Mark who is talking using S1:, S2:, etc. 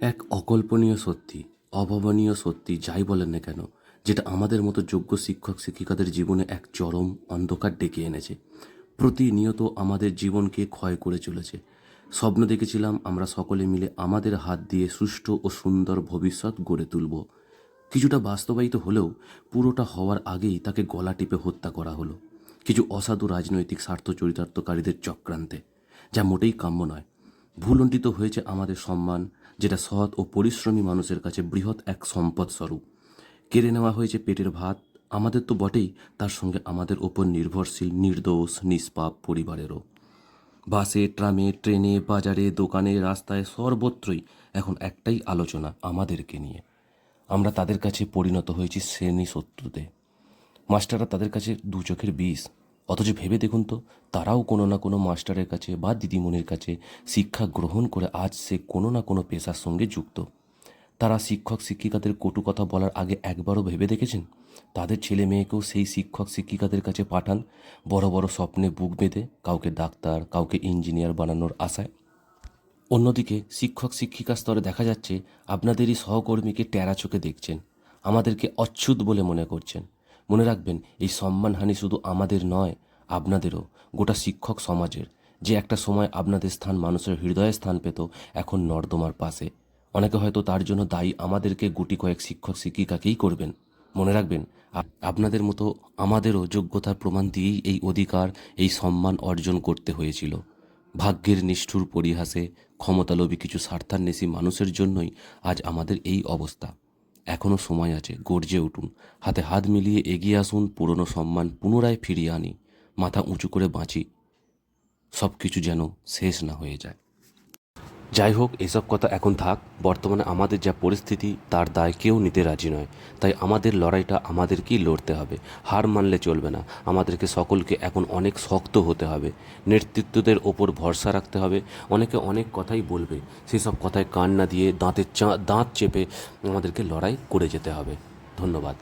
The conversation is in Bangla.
S1: এক অকল্পনীয় সত্যি, অভাবনীয় সত্যি, যাই বলেন না কেন, যেটা আমাদের মতো যোগ্য শিক্ষক শিক্ষিকাদের জীবনে এক চরম অন্ধকার ডেকে এনেছে। প্রতিনিয়ত আমাদের জীবনকে ক্ষয় করে চলেছে। স্বপ্ন দেখেছিলাম আমরা সকলে মিলে আমাদের হাত দিয়ে সুষ্ঠু ও সুন্দর ভবিষ্যৎ গড়ে তুলব। কিছুটা বাস্তবায়িত হলেও পুরোটা হওয়ার আগেই তাকে গলা টিপে হত্যা করা হলো। কিছু অসাধু রাজনৈতিক স্বার্থ চরিতার্থকারীদের চক্রান্তে, যা মোটেই কাম্য নয়। ভুলণ্ঠিত হয়েছে আমাদের সম্মান, যেটা সৎ ও পরিশ্রমী মানুষের কাছে বৃহৎ এক সম্পদ স্বরূপ কেড়ে নেওয়া হয়েছে পেটের ভাত, আমাদের তো বটেই তার সঙ্গে আমাদের ওপর নির্ভরশীল, নির্দোষ, নিষ্পাপ পরিবারেরও। বাসে, ট্রামে, ট্রেনে, বাজারে, দোকানে, রাস্তায় সর্বত্রই এখন একটাই আলোচনা আমাদেরকে নিয়ে। আমরা তাদের কাছে পরিণত হয়েছি শ্রেণি শত্রুতে মাস্টাররা তাদের কাছে দু চোখের বিষ অথচ ভেবে দেখুন তো, তারাও কোনো না কোনো মাস্টারের কাছে বা দিদিমণির কাছে শিক্ষা গ্রহণ করে আজ সে কোনো না কোনো পেশার সঙ্গে যুক্ত। তারা শিক্ষক শিক্ষিকাদের কটু কথা বলার আগে একবারও ভেবে দেখেছেন? তাদের ছেলে মেয়েকেও সেই শিক্ষক শিক্ষিকাদের কাছে পাঠান? বড় বড় স্বপ্নে বুক বেঁধে কাউকে ডাক্তার, কাউকে ইঞ্জিনিয়ার বানানোর আশায়? অন্যদিকে শিক্ষক শিক্ষিকা স্তরে দেখা যাচ্ছে, আপনাদেরই সহকর্মীকে টেরা চোখে দেখছেন। আমাদেরকে অচ্ছুত বলে মনে করছেন। মনে রাখবেন, এই সম্মানহানি শুধু আমাদের নয়, আপনাদেরও। গোটা শিক্ষক সমাজের। যে একটা সময় আপনাদের স্থান মানুষের হৃদয়ে স্থান পেত, এখন নর্দমার পাশে। অনেকে হয়তো তার জন্য দায়ী আমাদেরকে গুটি কয়েক শিক্ষক শিক্ষিকাকেই করবেন। মনে রাখবেন আপনাদের মতো আমাদেরও যোগ্যতার প্রমাণ দিয়েই এই অধিকার, এই সম্মান অর্জন করতে হয়েছিল। ভাগ্যের নিষ্ঠুর পরিহাসে ক্ষমতালোভী কিছু স্বার্থান্বেষী মানুষের জন্যই আজ আমাদের এই অবস্থা। এখনও সময় আছে, গর্জে উঠুন। হাতে হাত মিলিয়ে এগিয়ে আসুন, পুরনো সম্মান পুনরায় ফিরিয়ে আনি, মাথা উঁচু করে বাঁচি সব কিছু যেন শেষ না হয়ে যায়। যাই হোক এসব কথা এখন থাক, বর্তমানে আমাদের যা পরিস্থিতি, তার দায় কেউ নিতে রাজি নয়। তাই আমাদের লড়াইটা আমাদেরকেই লড়তে হবে। হার মানলে চলবে না। আমাদেরকে সকলকে এখন অনেক শক্ত হতে হবে। নেতৃত্বদের ওপর ভরসা রাখতে হবে। অনেকে অনেক কথাই বলবে। সেসব কথায় কান না দিয়ে দাঁতের চা দাঁত চেপে আমাদেরকে লড়াই করে যেতে হবে। ধন্যবাদ।